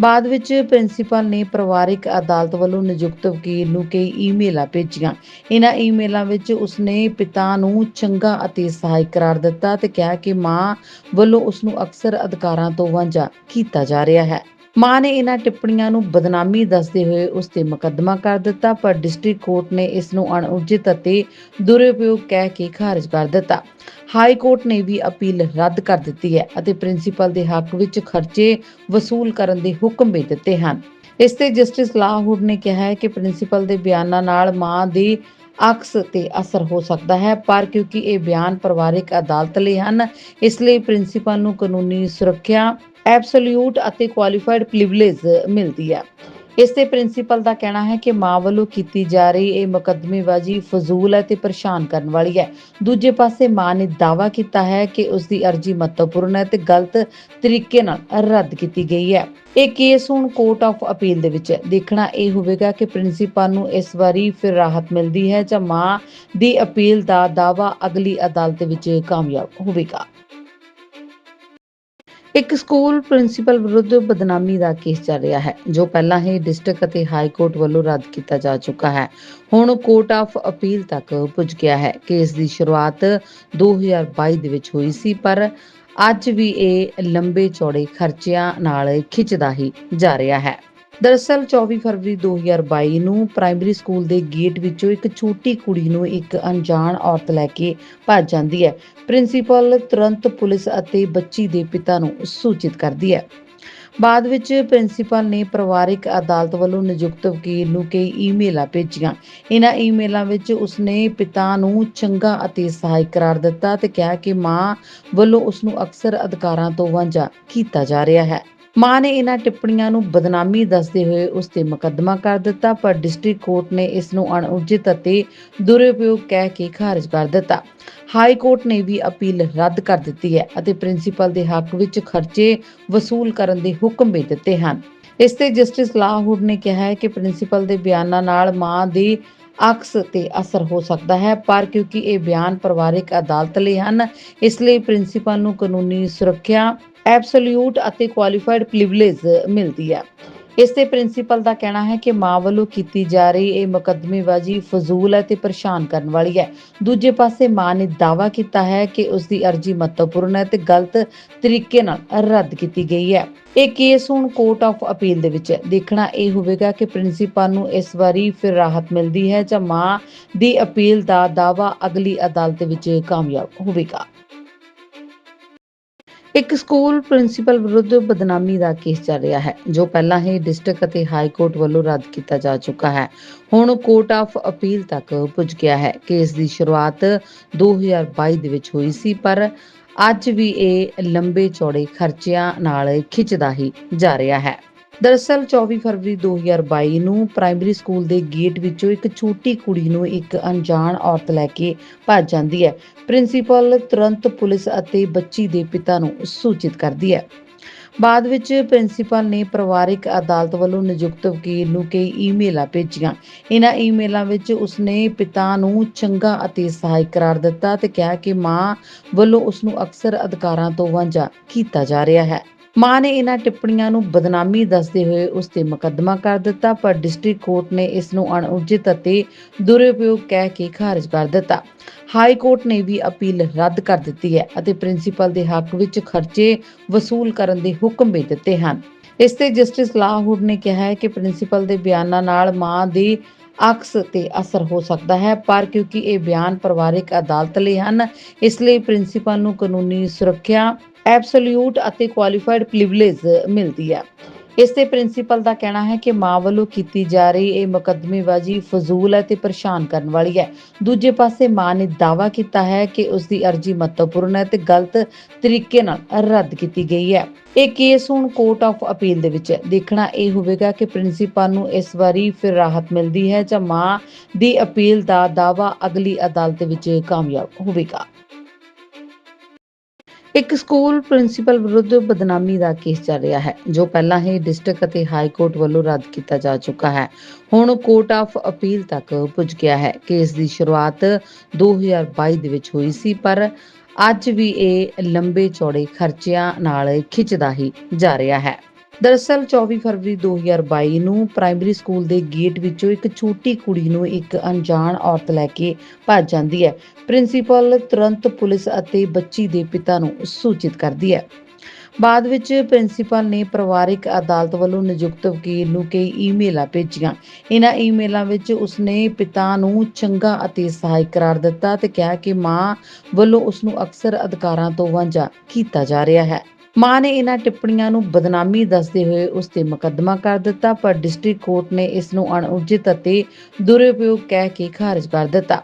[SPEAKER 1] ਬਾਅਦ ਵਿੱਚ ਪ੍ਰਿੰਸੀਪਲ ਨੇ ਪਰਿਵਾਰਿਕ ਅਦਾਲਤ ਵੱਲੋਂ ਨਿਯੁਕਤ ਵਕੀਲ ਨੂੰ ਕਈ ਈਮੇਲਾਂ ਭੇਜੀਆਂ। ਇਹਨਾਂ ਈਮੇਲਾਂ ਵਿੱਚ ਉਸਨੇ ਪਿਤਾ ਨੂੰ ਚੰਗਾ ਅਤੇ ਸਹਾਇਕ ਕਰਾਰ ਦਿੱਤਾ ਤੇ ਕਿਹਾ ਕਿ ਮਾਂ ਵੱਲੋਂ ਉਸ ਨੂੰ ਅਕਸਰ ਅਧਿਕਾਰਾਂ ਤੋਂ ਵਾਂਝਾ ਕੀਤਾ ਜਾ ਰਿਹਾ ਹੈ। ਮਾਂ ਨੇ ਇਹਨਾਂ ਟਿੱਪਣੀਆਂ ਨੂੰ ਬਦਨਾਮੀ ਦੱਸਦੇ ਹੋਏ ਉਸ ਤੇ ਮੁਕੱਦਮਾ ਕਰ ਦਿੱਤਾ, ਪਰ ਡਿਸਟ੍ਰਿਕਟ ਕੋਰਟ ਨੇ ਇਸ ਨੂੰ ਅਣਉਚਿਤ ਅਤੇ ਦੁਰਉਪਯੋਗ ਕਹਿ ਕੇ ਖਾਰਜ ਕਰ ਦਿੱਤਾ। ਹਾਈ ਕੋਰਟ ਨੇ ਵੀ ਅਪੀਲ ਰੱਦ ਕਰ ਦਿੱਤੀ ਹੈ ਅਤੇ ਪ੍ਰਿੰਸੀਪਲ ਦੇ ਹੱਕ ਵਿੱਚ ਖਰਚੇ ਵਸੂਲ ਕਰਨ ਦੇ ਹੁਕਮ ਵੀ ਦਿੱਤੇ ਹਨ। ਇਸ ਤੇ ਜਸਟਿਸ ਲਾਹੌਰ ਨੇ ਕਿਹਾ ਹੈ ਕਿ ਪ੍ਰਿੰਸੀਪਲ ਦੇ ਬਿਆਨਾਂ ਨਾਲ ਮਾਂ ਦੀ ਅਕਸ ਤੇ ਅਸਰ ਹੋ ਸਕਦਾ ਹੈ, ਪਰ ਕਿਉਂਕਿ ਇਹ ਬਿਆਨ ਪਰਿਵਾਰਿਕ ਅਦਾਲਤ ਲਈ ਹਨ, ਇਸ ਲਈ ਪ੍ਰਿੰਸੀਪਲ ਨੂੰ ਕਾਨੂੰਨੀ ਸੁਰੱਖਿਆ ਐਬਸੋਲਿਊਟ ਅਤੇ ਕੁਆਲੀਫਾਈਡ ਪ੍ਰਿਵਿਲੇਜ ਮਿਲਦੀ ਹੈ। ਇਸ ਤੇ ਪ੍ਰਿੰਸੀਪਲ ਦਾ ਕਹਿਣਾ ਹੈ ਕਿ ਮਾਂ ਵੱਲੋਂ ਕੀਤੀ ਜਾ ਰਹੀ ਇਹ ਮੁਕੱਦਮੇਬਾਜ਼ੀ ਫਜ਼ੂਲ ਹੈ ਤੇ ਪਰੇਸ਼ਾਨ ਕਰਨ ਵਾਲੀ ਹੈ। ਦੂਜੇ ਪਾਸੇ ਮਾਂ ਨੇ ਦਾਅਵਾ ਕੀਤਾ ਹੈ ਕਿ ਉਸ ਦੀ ਅਰਜ਼ੀ ਮਹੱਤਵਪੂਰਨ ਹੈ ਤੇ ਗਲਤ ਤਰੀਕੇ ਨਾਲ ਰੱਦ ਕੀਤੀ ਗਈ ਹੈ। ਇਹ ਕੇਸ ਹੁਣ ਕੋਰਟ ਆਫ ਅਪੀਲ ਦੇ ਵਿੱਚ ਹੈ। ਦੇਖਣਾ ਇਹ ਹੋਵੇਗਾ ਕਿ ਪ੍ਰਿੰਸੀਪਲ ਨੂੰ ਇਸ ਵਾਰੀ ਫਿਰ ਰਾਹਤ ਮਿਲਦੀ ਹੈ ਜਾਂ ਮਾਂ ਦੀ ਅਪੀਲ ਦਾ ਦਾਅਵਾ ਅਗਲੀ ਅਦਾਲਤ ਵਿੱਚ ਕਾਮਯਾਬ ਹੋਵੇਗਾ। ਇੱਕ ਸਕੂਲ ਪ੍ਰਿੰਸੀਪਲ ਵਿਰੁੱਧ ਬਦਨਾਮੀ ਦਾ ਕੇਸ ਚੱਲ ਰਿਹਾ ਹੈ, ਜੋ ਪਹਿਲਾਂ ਹੀ ਡਿਸਟ੍ਰਿਕਟ ਅਤੇ ਹਾਈ ਕੋਰਟ ਵੱਲੋਂ ਰੱਦ ਕੀਤਾ ਜਾ ਚੁੱਕਾ ਹੈ। ਹੁਣ ਕੋਰਟ ਆਫ ਅਪੀਲ ਤੱਕ ਪੁੱਜ ਗਿਆ ਹੈ। ਕੇਸ ਦੀ ਸ਼ੁਰੂਆਤ 2022 ਦੇ ਵਿੱਚ ਹੋਈ ਸੀ, ਪਰ ਅੱਜ ਵੀ ਇਹ ਲੰਬੇ ਚੌੜੇ ਖਰਚਿਆਂ ਨਾਲ ਖਿੱਚਦਾ ਹੀ ਜਾ ਰਿਹਾ ਹੈ। ਦਰਅਸਲ 24 ਫਰਵਰੀ 2022 ਨੂੰ ਪ੍ਰਾਇਮਰੀ ਸਕੂਲ ਦੇ ਗੇਟ ਵਿੱਚੋਂ ਇੱਕ ਛੋਟੀ ਕੁੜੀ ਨੂੰ ਇੱਕ ਅਣਜਾਣ ਔਰਤ ਲੈ ਕੇ ਭੱਜ ਜਾਂਦੀ ਹੈ। ਪ੍ਰਿੰਸੀਪਲ ਤੁਰੰਤ ਪੁਲਿਸ ਅਤੇ ਬੱਚੀ ਦੇ ਪਿਤਾ ਨੂੰ ਸੂਚਿਤ ਕਰਦੀ ਹੈ। ਬਾਅਦ ਵਿੱਚ ਪ੍ਰਿੰਸੀਪਲ ਨੇ ਪਰਿਵਾਰਿਕ ਅਦਾਲਤ ਵੱਲੋਂ ਨਿਯੁਕਤ ਵਕੀਲ ਨੂੰ ਕਈ ਈਮੇਲਾਂ ਭੇਜੀਆਂ। ਇਹਨਾਂ ਈਮੇਲਾਂ ਵਿੱਚ ਉਸਨੇ ਪਿਤਾ ਨੂੰ ਚੰਗਾ ਅਤੇ ਸਹਾਇਕ ਕਰਾਰ ਦਿੱਤਾ ਤੇ ਕਿਹਾ ਕਿ ਮਾਂ ਵੱਲੋਂ ਉਸ ਨੂੰ ਅਕਸਰ ਅਧਿਕਾਰਾਂ ਤੋਂ ਵਾਂਝਾ ਕੀਤਾ ਜਾ ਰਿਹਾ ਹੈ। ਮਾਂ ਨੇ ਇਹਨਾਂ ਟਿੱਪਣੀਆਂ ਨੂੰ ਬਦਨਾਮੀ ਦੱਸਦੇ ਹੋਏ ਉਸ ਤੇ ਮੁਕੱਦਮਾ ਕਰ ਦਿੱਤਾ, ਪਰ ਡਿਸਟ੍ਰਿਕਟ ਕੋਰਟ ਨੇ ਇਸ ਨੂੰ ਅਣਉਚਿਤ ਅਤੇ ਦੁਰਉਪਯੋਗ ਕਹਿ ਕੇ ਖਾਰਜ ਕਰ ਦਿੱਤਾ। ਹਾਈ ਕੋਰਟ ਨੇ ਵੀ ਅਪੀਲ ਰੱਦ ਕਰ ਦਿੱਤੀ ਹੈ ਅਤੇ ਪ੍ਰਿੰਸੀਪਲ ਦੇ ਹੱਕ ਵਿੱਚ ਖਰਚੇ ਵਸੂਲ ਕਰਨ ਦੇ ਹੁਕਮ ਵੀ ਦਿੱਤੇ ਹਨ। ਇਸ ਤੇ ਜਸਟਿਸ ਲਾਹੂਡ ਨੇ ਕਿਹਾ ਹੈ ਕਿ ਪ੍ਰਿੰਸੀਪਲ ਦੇ ਬਿਆਨਾਂ ਨਾਲ ਮਾਂ ਦੀ ਅਕਸ ਤੇ ਅਸਰ ਹੋ ਸਕਦਾ ਹੈ, ਪਰ ਕਿਉਂਕਿ ਇਹ ਬਿਆਨ ਪਰਿਵਾਰਿਕ ਅਦਾਲਤ ਲਈ ਹਨ, ਇਸ ਲਈ ਪ੍ਰਿੰਸੀਪਲ ਨੂੰ ਕਾਨੂੰਨੀ ਸੁਰੱਖਿਆ ਐਬਸੋਲਿਊਟ ਅਤੇ ਕੁਆਲੀਫਾਈਡ ਪ੍ਰਿਵਿਲੇਜ ਮਿਲਦੀ ਹੈ। ਇਸ ਤੇ ਪ੍ਰਿੰਸੀਪਲ ਦਾ ਕਹਿਣਾ ਹੈ ਕਿ ਮਾਂ ਵੱਲੋਂ ਕੀਤੀ ਜਾ ਰਹੀ ਇਹ ਮੁਕੱਦਮੇਬਾਜ਼ੀ ਫਜ਼ੂਲ ਹੈ ਤੇ ਪਰੇਸ਼ਾਨ ਕਰਨ ਵਾਲੀ ਹੈ। ਦੂਜੇ ਪਾਸੇ ਮਾਂ ਨੇ ਦਾਅਵਾ ਕੀਤਾ ਹੈ ਕਿ ਉਸ ਦੀ ਅਰਜ਼ੀ ਮਹੱਤਵਪੂਰਨ ਹੈ ਤੇ ਗਲਤ ਤਰੀਕੇ ਨਾਲ ਰੱਦ ਕੀਤੀ ਗਈ ਹੈ। ਇਹ ਕੇਸ ਹੁਣ ਕੋਰਟ ਆਫ ਅਪੀਲ ਦੇ ਵਿੱਚ ਹੈ। ਦੇਖਣਾ ਇਹ ਹੋਵੇਗਾ ਕਿ ਪ੍ਰਿੰਸੀਪਲ ਨੂੰ ਇਸ ਵਾਰੀ ਫਿਰ ਰਾਹਤ ਮਿਲਦੀ ਹੈ ਜਾਂ ਮਾਂ ਦੀ ਅਪੀਲ ਦਾ ਦਾਅਵਾ ਅਗਲੀ ਅਦਾਲਤ ਵਿੱਚ ਕਾਮਯਾਬ ਹੋਵੇਗਾ। ਇੱਕ ਸਕੂਲ ਪ੍ਰਿੰਸੀਪਲ ਵਿਰੁੱਧ ਬਦਨਾਮੀ ਦਾ ਕੇਸ ਚੱਲ ਰਿਹਾ ਹੈ, ਜੋ ਪਹਿਲਾਂ ਹੀ ਡਿਸਟ੍ਰਿਕਟ ਅਤੇ ਹਾਈ ਕੋਰਟ ਵੱਲੋਂ ਰੱਦ ਕੀਤਾ ਜਾ ਚੁੱਕਾ ਹੈ। ਹੁਣ ਕੋਰਟ ਆਫ ਅਪੀਲ ਤੱਕ ਪੁੱਜ ਗਿਆ ਹੈ। ਕੇਸ ਦੀ ਸ਼ੁਰੂਆਤ 2022 ਦੇ ਵਿੱਚ ਹੋਈ ਸੀ, ਪਰ ਅੱਜ ਵੀ ਇਹ ਲੰਬੇ ਚੌੜੇ ਖਰਚਿਆਂ ਨਾਲ ਖਿੱਚਦਾ ਹੀ ਜਾ ਰਿਹਾ ਹੈ। ਦਰਅਸਲ 24 ਫਰਵਰੀ 2022 ਨੂੰ ਪ੍ਰਾਇਮਰੀ ਸਕੂਲ ਦੇ ਗੇਟ ਵਿੱਚੋਂ ਇੱਕ ਛੋਟੀ ਕੁੜੀ ਨੂੰ ਇੱਕ ਅਣਜਾਣ ਔਰਤ ਲੈ ਕੇ ਭੱਜ ਜਾਂਦੀ ਹੈ। ਪ੍ਰਿੰਸੀਪਲ ਤੁਰੰਤ ਪੁਲਿਸ ਅਤੇ ਬੱਚੀ ਦੇ ਪਿਤਾ ਨੂੰ ਸੂਚਿਤ ਕਰਦੀ ਹੈ। ਬਾਅਦ ਵਿੱਚ ਪ੍ਰਿੰਸੀਪਲ ਨੇ ਪਰਿਵਾਰਿਕ ਅਦਾਲਤ ਵੱਲੋਂ ਨਿਯੁਕਤ ਵਕੀਲ ਨੂੰ ਕਈ ਈਮੇਲਾਂ ਭੇਜੀਆਂ। ਇਹਨਾਂ ਈਮੇਲਾਂ ਵਿੱਚ ਉਸਨੇ ਪਿਤਾ ਨੂੰ ਚੰਗਾ ਅਤੇ ਸਹਾਇਕ ਕਰਾਰ ਦਿੱਤਾ ਤੇ ਕਿਹਾ ਕਿ ਮਾਂ ਵੱਲੋਂ ਉਸ ਨੂੰ ਅਕਸਰ ਅਧਿਕਾਰਾਂ ਤੋਂ ਵਾਂਝਾ ਕੀਤਾ ਜਾ ਰਿਹਾ ਹੈ। ਮਾਂ ਨੇ ਇਹਨਾਂ ਟਿੱਪਣੀਆਂ ਨੂੰ ਬਦਨਾਮੀ ਦੱਸਦੇ ਹੋਏ ਉਸ ਤੇ ਮੁਕੱਦਮਾ ਕਰ ਦਿੱਤਾ, ਪਰ ਡਿਸਟ੍ਰਿਕਟ ਕੋਰਟ ਨੇ ਇਸ ਨੂੰ ਅਣਉਚਿਤ ਅਤੇ ਦੁਰਉਪਯੋਗ ਕਹਿ ਕੇ ਖਾਰਜ ਕਰ ਦਿੱਤਾ। ਹਾਈ ਕੋਰਟ ਨੇ ਵੀ ਅਪੀਲ ਰੱਦ ਕਰ ਦਿੱਤੀ ਹੈ ਅਤੇ ਪ੍ਰਿੰਸੀਪਲ ਦੇ ਹੱਕ ਵਿੱਚ ਖਰਚੇ ਵਸੂਲ ਕਰਨ ਦੇ ਹੁਕਮ ਵੀ ਦਿੱਤੇ ਹਨ। ਇਸ ਤੇ ਜਸਟਿਸ ਲਾਹੂਡ ਨੇ ਕਿਹਾ ਹੈ ਕਿ ਪ੍ਰਿੰਸੀਪਲ ਦੇ ਬਿਆਨਾਂ ਨਾਲ ਮਾਂ ਦੀ ਅਕਸ ਤੇ ਅਸਰ ਹੋ ਸਕਦਾ ਹੈ, ਪਰ ਕਿਉਂਕਿ ਇਹ ਬਿਆਨ ਪਰਿਵਾਰਿਕ ਅਦਾਲਤ ਲਈ ਹਨ, ਇਸ ਲਈ ਪ੍ਰਿੰਸੀਪਲ ਨੂੰ ਕਾਨੂੰਨੀ ਸੁਰੱਖਿਆ, ਐਬਸੋਲਿਊਟ ਅਤੇ ਕੁਆਲੀਫਾਈਡ ਪ੍ਰਿਵਿਲੇਜ ਮਿਲਦੀ ਹੈ। ਇਸ ਤੇ ਪ੍ਰਿੰਸੀਪਲ ਦਾ ਕਹਿਣਾ ਹੈ ਕਿ ਮਾਂ ਵੱਲੋਂ ਕੀਤੀ ਜਾ ਰਹੀ ਇਹ ਮੁਕੱਦਮੇਬਾਜ਼ੀ ਫਜ਼ੂਲ ਹੈ ਤੇ ਪਰੇਸ਼ਾਨ ਕਰਨ ਵਾਲੀ ਹੈ। ਦੂਜੇ ਪਾਸੇ ਮਾਂ ਨੇ ਦਾਅਵਾ ਕੀਤਾ ਹੈ ਕਿ ਉਸ ਦੀ ਅਰਜ਼ੀ ਮਹੱਤਵਪੂਰਨ ਹੈ ਤੇ ਗਲਤ ਤਰੀਕੇ ਨਾਲ ਰੱਦ ਕੀਤੀ ਗਈ ਹੈ। ਇਹ ਕੇਸ ਹੁਣ ਕੋਰਟ ਆਫ ਅਪੀਲ ਦੇ ਵਿੱਚ ਹੈ। ਦੇਖਣਾ ਇਹ ਹੋਵੇਗਾ ਕਿ ਪ੍ਰਿੰਸੀਪਲ ਨੂੰ ਇਸ ਵਾਰੀ ਫਿਰ ਰਾਹਤ ਮਿਲਦੀ ਹੈ ਜਾਂ ਮਾਂ ਦੀ ਅਪੀਲ ਦਾ ਦਾਅਵਾ ਅਗਲੀ ਅਦਾਲਤ ਵਿੱਚ ਕਾਮਯਾਬ ਹੋਵੇਗਾ। ਇੱਕ ਸਕੂਲ ਪ੍ਰਿੰਸੀਪਲ ਵਿਰੁੱਧ ਬਦਨਾਮੀ ਦਾ ਕੇਸ ਚੱਲ ਰਿਹਾ ਹੈ, ਜੋ ਪਹਿਲਾਂ ਹੀ ਡਿਸਟ੍ਰਿਕਟ ਅਤੇ ਹਾਈ ਕੋਰਟ ਵੱਲੋਂ ਰੱਦ ਕੀਤਾ ਜਾ ਚੁੱਕਾ ਹੈ। ਹੁਣ ਕੋਰਟ ਆਫ ਅਪੀਲ ਤੱਕ ਪੁੱਜ ਗਿਆ ਹੈ। ਕੇਸ ਦੀ ਸ਼ੁਰੂਆਤ 2022 ਦੇ ਵਿੱਚ ਹੋਈ ਸੀ, ਪਰ ਅੱਜ ਵੀ ਇਹ ਲੰਬੇ ਚੌੜੇ ਖਰਚਿਆਂ ਨਾਲ ਖਿੱਚਦਾ ਹੀ ਜਾ ਰਿਹਾ ਹੈ। ਦਰਅਸਲ 24 ਫਰਵਰੀ 2022 ਨੂੰ ਪ੍ਰਾਇਮਰੀ ਸਕੂਲ ਦੇ ਗੇਟ ਵਿੱਚੋਂ ਇੱਕ ਛੋਟੀ ਕੁੜੀ ਨੂੰ ਇੱਕ ਅਣਜਾਣ ਔਰਤ ਲੈ ਕੇ ਭੱਜ ਜਾਂਦੀ ਹੈ। ਪ੍ਰਿੰਸੀਪਲ ਤੁਰੰਤ ਪੁਲਿਸ ਅਤੇ ਬੱਚੀ ਦੇ ਪਿਤਾ ਨੂੰ ਸੂਚਿਤ ਕਰਦੀ ਹੈ। ਬਾਅਦ ਵਿੱਚ ਪ੍ਰਿੰਸੀਪਲ ਨੇ ਪਰਿਵਾਰਿਕ ਅਦਾਲਤ ਵੱਲੋਂ ਨਿਯੁਕਤ ਵਕੀਲ ਨੂੰ ਕਈ ਈਮੇਲਾਂ ਭੇਜੀਆਂ। ਇਹਨਾਂ ਈਮੇਲਾਂ ਵਿੱਚ ਉਸਨੇ ਪਿਤਾ ਨੂੰ ਚੰਗਾ ਅਤੇ ਸਹਾਇਕ ਕਰਾਰ ਦਿੱਤਾ ਤੇ ਕਿਹਾ ਕਿ ਮਾਂ ਵੱਲੋਂ ਉਸ ਨੂੰ ਅਕਸਰ ਅਧਿਕਾਰਾਂ ਤੋਂ ਵਾਂਝਾ ਕੀਤਾ ਜਾ ਰਿਹਾ ਹੈ। ਮਾਂ ਨੇ ਇਹਨਾਂ ਟਿੱਪਣੀਆਂ ਨੂੰ ਬਦਨਾਮੀ ਦੱਸਦੇ ਹੋਏ ਉਸ ਤੇ ਮੁਕੱਦਮਾ ਕਰ ਦਿੱਤਾ, ਪਰ ਡਿਸਟ੍ਰਿਕਟ ਕੋਰਟ ਨੇ ਇਸ ਨੂੰ ਅਣਉਚਿਤ ਅਤੇ ਦੁਰਉਪਯੋਗ ਕਹਿ ਕੇ ਖਾਰਜ ਕਰ ਦਿੱਤਾ।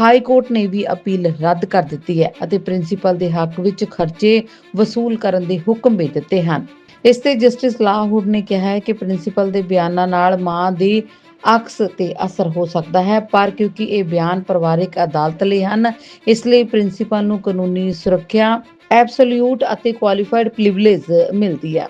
[SPEAKER 1] ਹਾਈ ਕੋਰਟ ਨੇ ਵੀ ਅਪੀਲ ਰੱਦ ਕਰ ਦਿੱਤੀ ਹੈ ਅਤੇ ਪ੍ਰਿੰਸੀਪਲ ਦੇ ਹੱਕ ਵਿੱਚ ਖਰਚੇ ਵਸੂਲ ਕਰਨ ਦੇ ਹੁਕਮ ਵੀ ਦਿੱਤੇ ਹਨ। ਇਸ ਤੇ ਜਸਟਿਸ ਲਾਹੌਰ ਨੇ ਕਿਹਾ ਹੈ ਕਿ ਪ੍ਰਿੰਸੀਪਲ ਦੇ ਬਿਆਨਾਂ ਨਾਲ ਮਾਂ ਦੀ ਅਕਸ ਤੇ ਅਸਰ ਹੋ ਸਕਦਾ ਹੈ, ਪਰ ਕਿਉਂਕਿ ਇਹ ਬਿਆਨ ਪਰਿਵਾਰਕ ਅਦਾਲਤ ਲਈ ਹਨ, ਇਸ ਲਈ ਪ੍ਰਿੰਸੀਪਲ ਨੂੰ ਕਾਨੂੰਨੀ ਸੁਰੱਖਿਆ ਐਬਸੋਲਿਊਟ ਅਤੇ ਕੁਆਲੀਫਾਈਡ ਪ੍ਰਿਵਿਲੇਜ ਮਿਲਦੀ ਹੈ।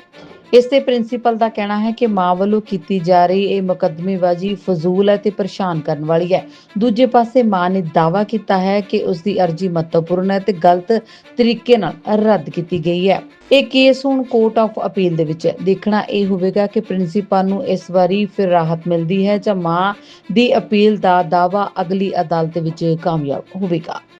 [SPEAKER 1] ਇਸ ਤੇ ਪ੍ਰਿੰਸੀਪਲ ਦਾ ਕਹਿਣਾ ਹੈ ਕਿ ਮਾਂ ਵੱਲੋਂ ਕੀਤੀ ਜਾ ਰਹੀ ਇਹ ਮੁਕੱਦਮੇਬਾਜ਼ੀ ਫਜ਼ੂਲ ਹੈ ਤੇ ਪਰੇਸ਼ਾਨ ਕਰਨ ਵਾਲੀ ਹੈ। ਦੂਜੇ ਪਾਸੇ ਮਾਂ ਨੇ ਦਾਅਵਾ ਕੀਤਾ ਹੈ ਕਿ ਉਸ ਦੀ ਅਰਜ਼ੀ ਮਹੱਤਵਪੂਰਨ ਹੈ ਤੇ ਗਲਤ ਤਰੀਕੇ ਨਾਲ ਰੱਦ ਕੀਤੀ ਗਈ ਹੈ। ਇਹ ਕੇਸ ਹੁਣ ਕੋਰਟ ਆਫ ਅਪੀਲ ਦੇ ਵਿੱਚ ਹੈ। ਦੇਖਣਾ ਇਹ ਹੋਵੇਗਾ ਕਿ ਪ੍ਰਿੰਸੀਪਲ ਨੂੰ ਇਸ ਵਾਰੀ ਫਿਰ ਰਾਹਤ ਮਿਲਦੀ ਹੈ ਜਾਂ ਮਾਂ ਦੀ ਅਪੀਲ ਦਾ ਦਾਅਵਾ ਅਗਲੀ ਅਦਾਲਤ ਵਿੱਚ ਕਾਮਯਾਬ ਹੋਵੇਗਾ।